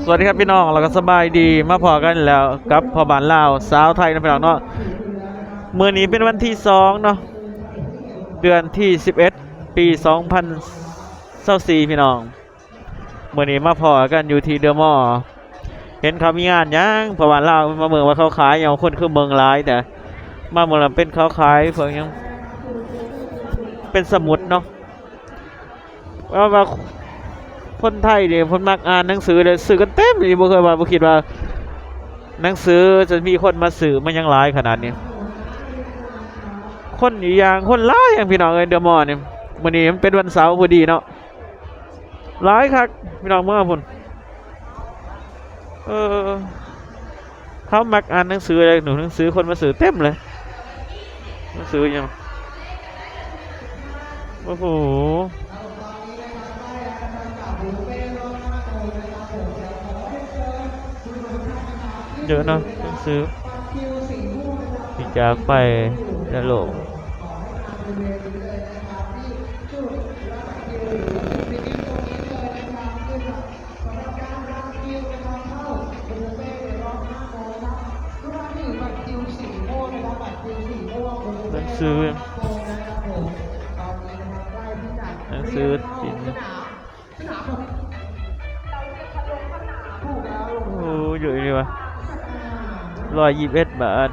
สวัสดีครับพี่น้องเราก็สบายดีมาพอกันแล้วกับพอบานลาวสาวไทยนะพี่น้องเนาะมื่อนี้เป็นวันที่สองเนาะเดือนที่11ปี2024พี่น้องเมื่อนี้มาพอกันอยู่ที่เดอะมอลล์เห็นเขามีงานยังพอบานลาวมาเมืองว่าเขาขายอย่างคนคือเมืองหลายแต่มาเมืองเป็นเขาขายเพิ่งยังเป็นสมุดเนาะว่า คนไทยเนี่ยคนมักอ่านหนังสือเลยสื่อกันเต็มเลยบ่เคยว่าบ่คิดว่า หนังสือจะมีคนมาสื่อมันยังหลายขนาดนี้ คนอยู่อย่างคนหลายอย่างพี่น้องเอ้ยเดอะมอลล์เนี่ยมื้อนี้มันเป็นวันเสาร์พอดีเนาะหลายคักพี่น้องเมื่อพุ่นเออเขามักอ่านหนังสืออะไรหนูหนังสือคนมาสื่อเต็มเลยหนังสือยังโอ้โห เยอะเนาะต้องซื้อที่จากไปจะโลกหนังสือหนังสือปินโอ้เยอะเลยวะ ร้อยยี่สิบเอ็ดบาท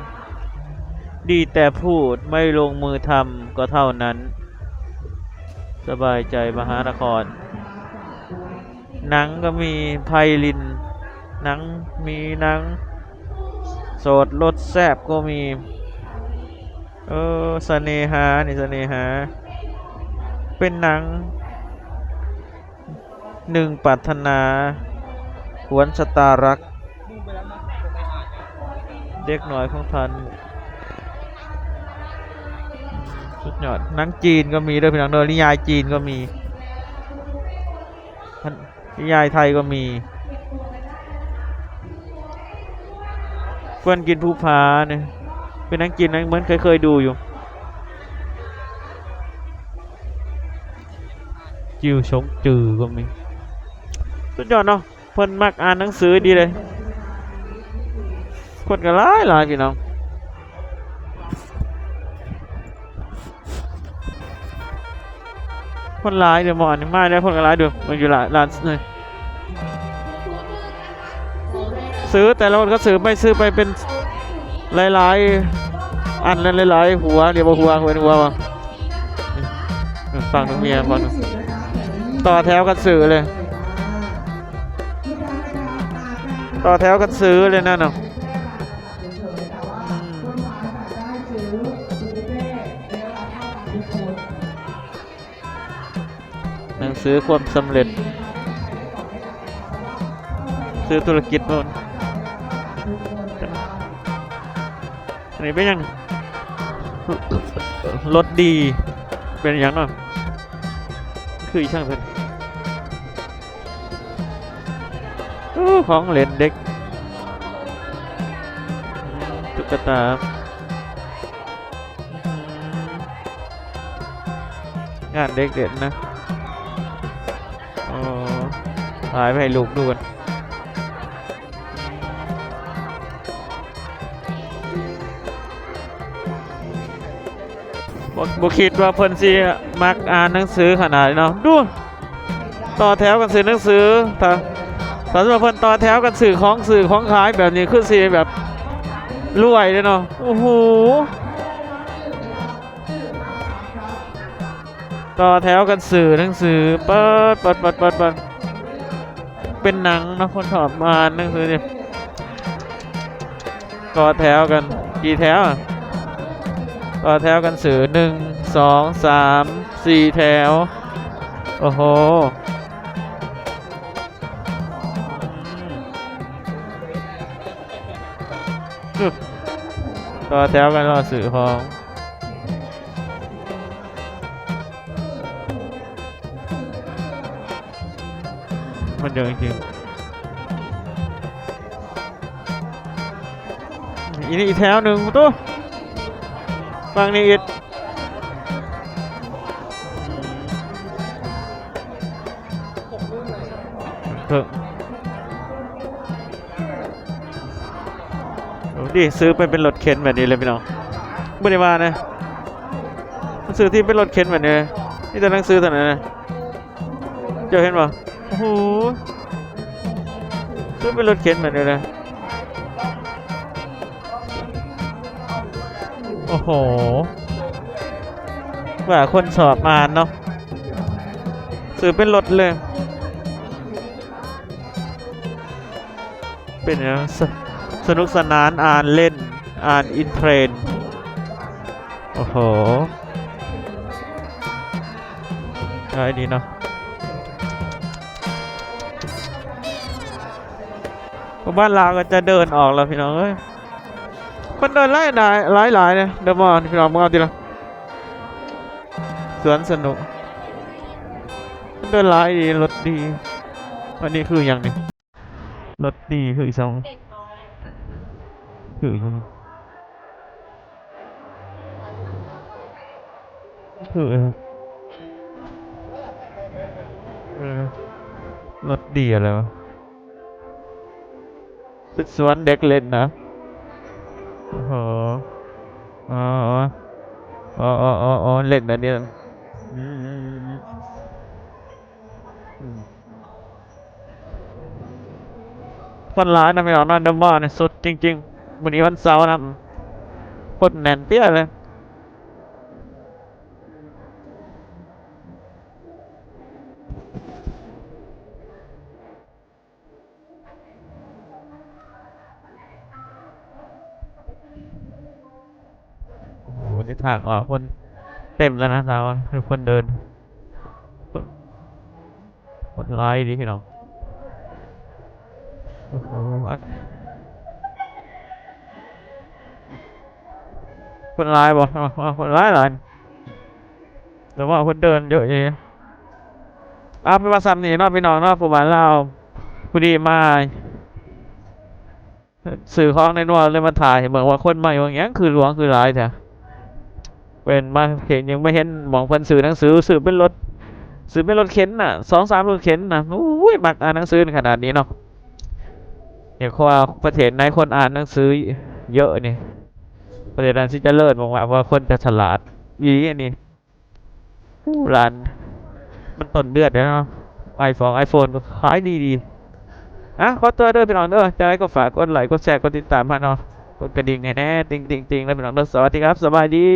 ดีแต่พูดไม่ลงมือทำก็เท่านั้น สบายใจมหานคร หนังก็มีไพลิน หนังมีหนัง โสดรสแซบก็มี เออเสน่หา นี่เสน่หา เป็นหนังหนึ่งปรารถนาหวนชะตารัก เด็กน้อยของท่านสุดยอดนังจีนก็มีด้วยพี่น้องเนอนิยายจีนก็มีนิยายไทยก็มีเพื่อนกินผู้พาเนี่ยเป็นนังจีนนะเหมือนเคยเคยดูอยู่จิวชงจือก็มีสุดยอดเนาะเพื่อนมักอ่านหนังสือดีเลย คนก็หลายหลายพี่น้องคนหลายเดี๋ยวมอนี่มาได้คนก็หลายเดี๋ยวมันอยู่หลายร้านเลยซื้อแต่ละคนก็ซื้อไม่ซื้อไปเป็นหลายๆอันนั้นหลายๆหัวเดี๋ยวบหัวหัวหัวมาฟังทั้งเมียฟังต่อแถวกันซื้อเลย ต่อแถวกันซื้อเลยนั่นน่ะ หนังสือความสำเร็จ ซื้อธุรกิจนู่นอันนี้เป็นยังรถดี เป็นย่างเนาะคืออีช่างเพิ่นอของเล่นเด็กตุ๊กตางานเด็กเด่นนะ ขายไปให้ลูกดูกันบ่บ่คิดว่าเพิ่นสิมักอ่านหนังสือขนาดนี้เนาะดูต่อแถวกันซื้อหนังสือถ้าถ้าสมมุติว่าเพิ่นต่อแถวกันซื้อของซื้อของขายแบบนี้คือสิแบบรวยเลยเนาะโอ้โหต่อแถวกันสื่อหนังสือเปิดเปิดเปิดเปิดเปิด เป็นหนังนะคนถอดมาอ่นหนังสือเนี่ยต่อแถวกัน กี่แถวอะต่อแถวกันสื่อหนึ่งสองสามสี่แถว โอ้โหอืมต่อแถวกันรอสื่อของ คนเดิยจริงอีนี่อีแถวหนึ่งตู้ฟังนี่อีดเถอะดิซื้อไปเป็นรถเข็นแบบนี้เลยพี่น้องไม่ได้มานะหนังสือที่เป็นรถเข็นแบบนี้นี่จะนั่งซื้อเท่านั้นนะเจ้าเห็นปะ โอ้โหซื้อเป็นรถเข็นแบบนี้เลยโอ้โหว่าคนสอบมาเนาะซื้อเป็นรถเลย เป็นย่างสสนุกสนานอ่านเล่น อ่านอินเทรน โอ้โหอะไรดีเนาะ บ้านเราก็จะเดินออกแล้วพี่น้องเอ้ยคนเดินไล่หลายหลายหลายเนี่ยเดี๋ยวมาพี่น้องมึงเอาทีละสวนสนุกคนเดินไล่ดีรถดีอันนี้คืออย่างหนี้รถดีคืออีกสองคือคือรถดีอะไรวะ เป็นสวนเด็กเล่นนะโอ้โหอ๋ออ๋ออ๋ออ๋ออ๋อเล่นนะเนี่ยอืมอืมอืมอืมคนร้ายนะไม่เอานอนเดมอเนี่ยสุดจริงๆวันนี้วันเสาร์นะคนแน่นเปี้ยเลย โอ้โหวันนี้ทางออคนเต็มแล้วนะเราคือคนเดินคนร้ายดีพี่น้องโอ้โหคนร้ายบอกว่าคนร้ายหลายแต่ว่าคนเดินเยอะเองอ้าวไปมาซ้ำนี่นอกพี่น้องนอกผู้บ้านเราผู้ดีมาสื่อของในนัวเลยมาถ่ายเหมือนว่าคนใหม่ว่าอย่างเงี้ยคือหลวงคือร้ายแท้ เป็นมาเห็นยังไม่เห็นหมองเพิ่นสื่อหนังสือสื่อเป็นรถสื่อเป็นรถเข็นน่ะสองสามรถเข็นน่ะอุ้ยมักอ่านหนังสือขนาดนี้เนาะเห็นว่าประเทศไหนคนอ่านหนังสือเยอะนี่ประเทศนั้นที่จะเลิศบอกว่าว่าคนจะฉลาดอีอันนี้อู้ร้านมันต้นเดือดนะไอโฟนไอโฟนขายดีดีอะขอตัวเด้อพี่น้องเด้อจะได้ก็ฝากกดไลค์กดแชร์กดติดตามมาเนาะกดกระดิ่งให้แน่ติงติงติงแล้วพี่น้องเด้อสวัสดีครับสบายดี